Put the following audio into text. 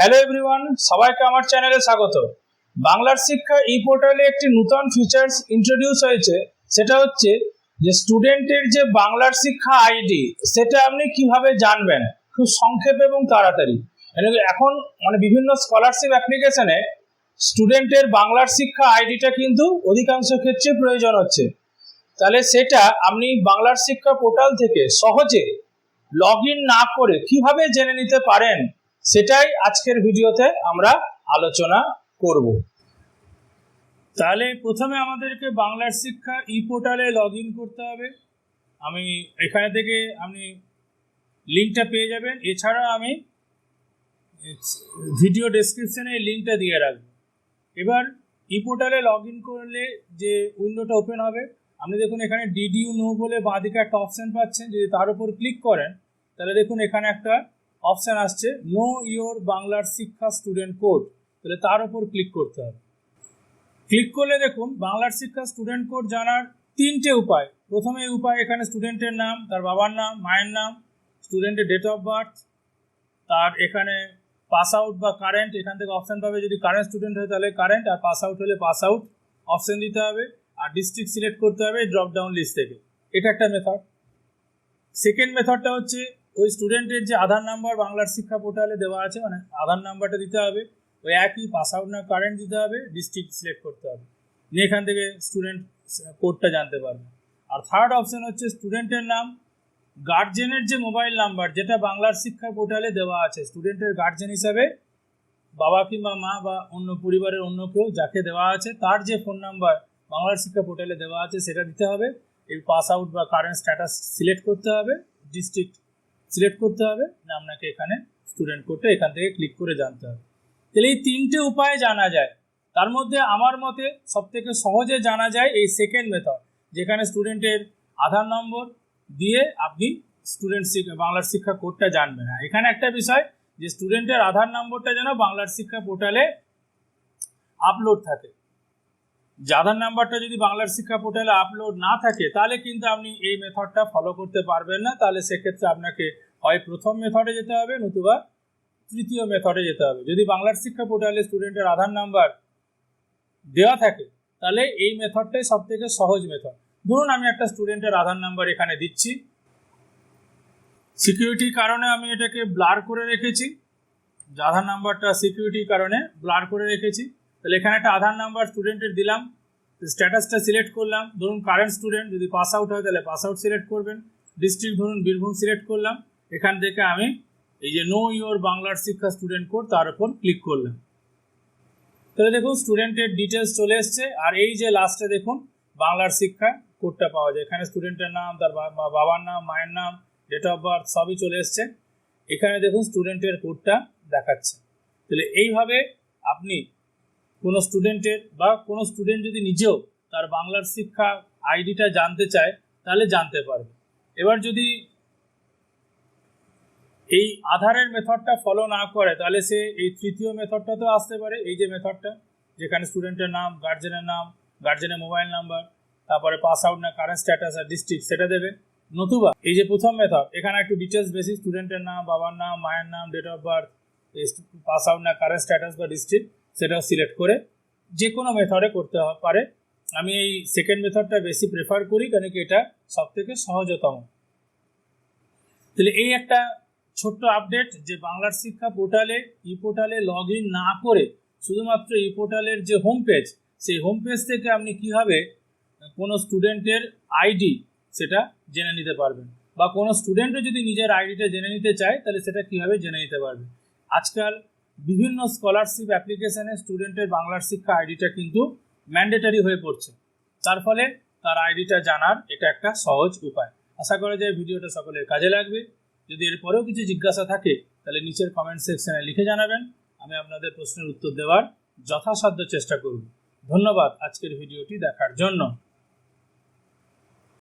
Hello everyone সবাইকে আমার চ্যানেলে স্বাগত। বাংলার শিক্ষা ই পোর্টালে একটি নতুন ফিচার্স ইন্ট্রোডিউস হয়েছে। সেটা হচ্ছে যে স্টুডেন্টের যে বাংলার শিক্ষা আইডি সেটা আপনি কীভাবে জানবেন? খুব সংক্ষেপে এবং তাড়াতাড়ি। এখন মানে বিভিন্ন স্কলারশিপ অ্যাপ্লিকেশনে স্টুডেন্টের বাংলার শিক্ষা আইডিটা কিন্তু অধিকাংশ ক্ষেত্রে প্রয়োজন হচ্ছে। তাহলে সেটা আপনি বাংলার শিক্ষা পোর্টাল থেকে সহজে লগ না করে কীভাবে জেনে নিতে পারেন? সেটাই আজকের ভিডিওতে আমরা আলোচনা করব। তাহলে প্রথমে আমাদেরকে বাংলার শিক্ষা ই পোর্টালে লগ করতে হবে। আমি এখানে থেকে আপনি লিঙ্কটা পেয়ে যাবেন। এছাড়া আমি ভিডিও ডেসক্রিপশনে এই লিঙ্কটা দিয়ে রাখব। এবার ই পোর্টালে লগ করলে যে উইন্ডোটা ওপেন হবে, আপনি দেখুন এখানে ডিডিউ নো বলে বাঁদিকে একটা অপশান পাচ্ছেন। যদি তার উপর ক্লিক করেন, তাহলে দেখুন এখানে একটা অপশান আসছে নো ইওর বাংলার শিক্ষা স্টুডেন্ট কোড তাহলে তার উপর ক্লিক করতে হবে। ক্লিক করলে দেখুন বাংলার শিক্ষা স্টুডেন্ট কোড জানার তিনটে উপায়। প্রথমে উপায়, এখানে স্টুডেন্টের নাম, তার বাবার নাম, মায়ের নাম স্টুডেন্টের ডেট অফ বার্থ তার এখানে পাস আউট বা কারেন্ট এখান থেকে অপশান পাবে। যদি কারেন্ট স্টুডেন্ট হয় তাহলে কারেন্ট আর পাস আউট হলে পাস আউট অপশান দিতে হবে। আর ডিস্ট্রিক্ট সিলেক্ট করতে হবে ড্রপ ডাউন লিস্ট থেকে। এটা একটা মেথড সেকেন্ড মেথডটা হচ্ছে ওই স্টুডেন্টের যে আধার নাম্বার বাংলার শিক্ষা পোর্টালে দেওয়া আছে মানে আধার নাম্বারটা দিতে হবে, ওই একই পাস আউট না কারেন্ট দিতে হবে ডিস্ট্রিক্ট সিলেক্ট করতে হবে। নিয়ে এখান থেকে স্টুডেন্ট কোডটা জানতে পারবে। আর থার্ড অপশন হচ্ছে স্টুডেন্টের নাম গার্জেনের যে মোবাইল নাম্বার যেটা বাংলার শিক্ষা পোর্টালে দেওয়া আছে স্টুডেন্টের গার্জেন হিসাবে বাবা কিংবা মা বা অন্য পরিবারের অন্য কেউ যাকে দেওয়া আছে, তার যে ফোন নাম্বার বাংলার শিক্ষা পোর্টালে দেওয়া আছে, সেটা দিতে হবে। এই পাস আউট বা কারেন্ট স্ট্যাটাস সিলেক্ট করতে হবে ডিস্ট্রিক্ট সিলেক্ট করতে হবে। না আপনাকে এখানে স্টুডেন্ট কোডটা এখান থেকে ক্লিক করে জানতে হবে। তাহলে এই তিনটে উপায়ে জানা যায়। তার মধ্যে আমার মতে সব থেকে সহজে জানা যায় এই সেকেন্ড মেথড যেখানে স্টুডেন্টের আধার নম্বর দিয়ে আপনি স্টুডেন্ট বাংলার শিক্ষা কোডটা জানবেন। না এখানে একটা বিষয় যে স্টুডেন্টের আধার নম্বরটা যেন বাংলার শিক্ষা পোর্টালে আপলোড থাকে। আধার নাম্বারটা যদি বাংলার শিক্ষা পোর্টালে আপলোড না থাকে, তাহলে কিন্তু আপনি এই মেথডটা ফলো করতে পারবেন না। তাহলে সেক্ষেত্রে আপনাকে হয় প্রথম মেথডে যেতে হবে, নতুবা তৃতীয় মেথডে যেতে হবে। যদি বাংলার শিক্ষা পোর্টালে স্টুডেন্টের আধার নাম্বার দেওয়া থাকে, তাহলে এই মেথডটাই সব থেকে সহজ মেথড ধরুন আমি একটা স্টুডেন্টের আধার নাম্বার এখানে দিচ্ছি। সিকিউরিটির কারণে আমি এটাকে ব্লার করে রেখেছি। আধার নাম্বারটা সিকিউরিটির কারণে ব্লার করে রেখেছি। তাহলে এখানে একটা আধার নাম্বার স্টুডেন্টের দিলাম। স্ট্যাটাসটা সিলেক্ট করলাম। ধরুন কারেন্ট স্টুডেন্ট যদি পাস আউট হয়, তাহলে পাস আউট সিলেক্ট করবেন। ডিস্ট্রিক্ট ধরুন বীরভূম সিলেক্ট করলাম। এখান থেকে আমি এই যে নো ইওর বাংলার শিক্ষা স্টুডেন্ট কোড তার উপর ক্লিক করলাম। তাহলে দেখুন স্টুডেন্টের ডিটেলস চলে এসছে, আর এই যে লাস্টে দেখুন, বাংলার শিক্ষা কোডটা পাওয়া যায়। এখানে স্টুডেন্টের নাম, তার বাবার নাম, মায়ের নাম ডেট অফ বার্থ সবই চলে এসছে। এখানে দেখুন স্টুডেন্টের কোডটা দেখাচ্ছে। তাহলে এইভাবে আপনি কোনো স্টুডেন্টের বা কোনো স্টুডেন্ট যদি নিজেও তার বাংলার শিক্ষা আইডিটা জানতে চায়, তাহলে জানতে পারবে। এবার যদি এই আধারের মেথডটা ফলো না করে, তাহলে সে এই তৃতীয় মেথডটাতেও আসতে পারে। এই যে মেথডটা, যেখানে স্টুডেন্টের নাম গার্জেনের নাম গার্জেনের মোবাইল নাম্বার তারপরে পাস আউট না কারেন্ট স্ট্যাটাস আর ডিস্ট্রিক্ট সেটা দেবে। নতুবা, এই যে প্রথম মেথড এখানে একটু ডিটেলস বেশি স্টুডেন্টের নাম, বাবার নাম, মায়ের নাম date of birth pass out না কারেন্ট স্ট্যাটাস বা ডিস্ট্রিক্ট সেটাও সিলেক্ট করে যে কোনো মেথডে করতে পারে। আমি এই সেকেন্ড মেথডটা বেশি প্রেফার করি, কারণ কি এটা সব থেকে সহজতম। তাহলে এই একটা ছোট্ট আপডেট যে বাংলার শিক্ষা পোর্টালে ই পোর্টালে লগ ইন না করে শুধুমাত্র ই পোর্টালের যে হোম পেজ সেই হোম পেজ থেকে আপনি কীভাবে কোনো স্টুডেন্টের আইডি সেটা জেনে নিতে পারবেন? বা কোনো স্টুডেন্টও যদি নিজের আইডিটা জেনে নিতে চায়, তাহলে সেটা কীভাবে জেনে নিতে পারবে? আজকাল বিভিন্ন স্কলারশিপ অ্যাপ্লিকেশানে স্টুডেন্টের বাংলার শিক্ষা আইডিটা কিন্তু ম্যান্ডেটারি হয়ে পড়ছে। তার ফলে তার আইডিটা জানার এটা একটা সহজ উপায়। আশা করা যায় ভিডিওটা সকলের কাজে লাগবে। যদি এরপরেও কিছু জিজ্ঞাসা থাকে, তাহলে নিচের কমেন্ট সেকশনে লিখে জানাবেন। আমি আপনাদের প্রশ্নের উত্তর দেওয়ার যথাসাধ্য চেষ্টা করব। ধন্যবাদ আজকের ভিডিওটি দেখার জন্য।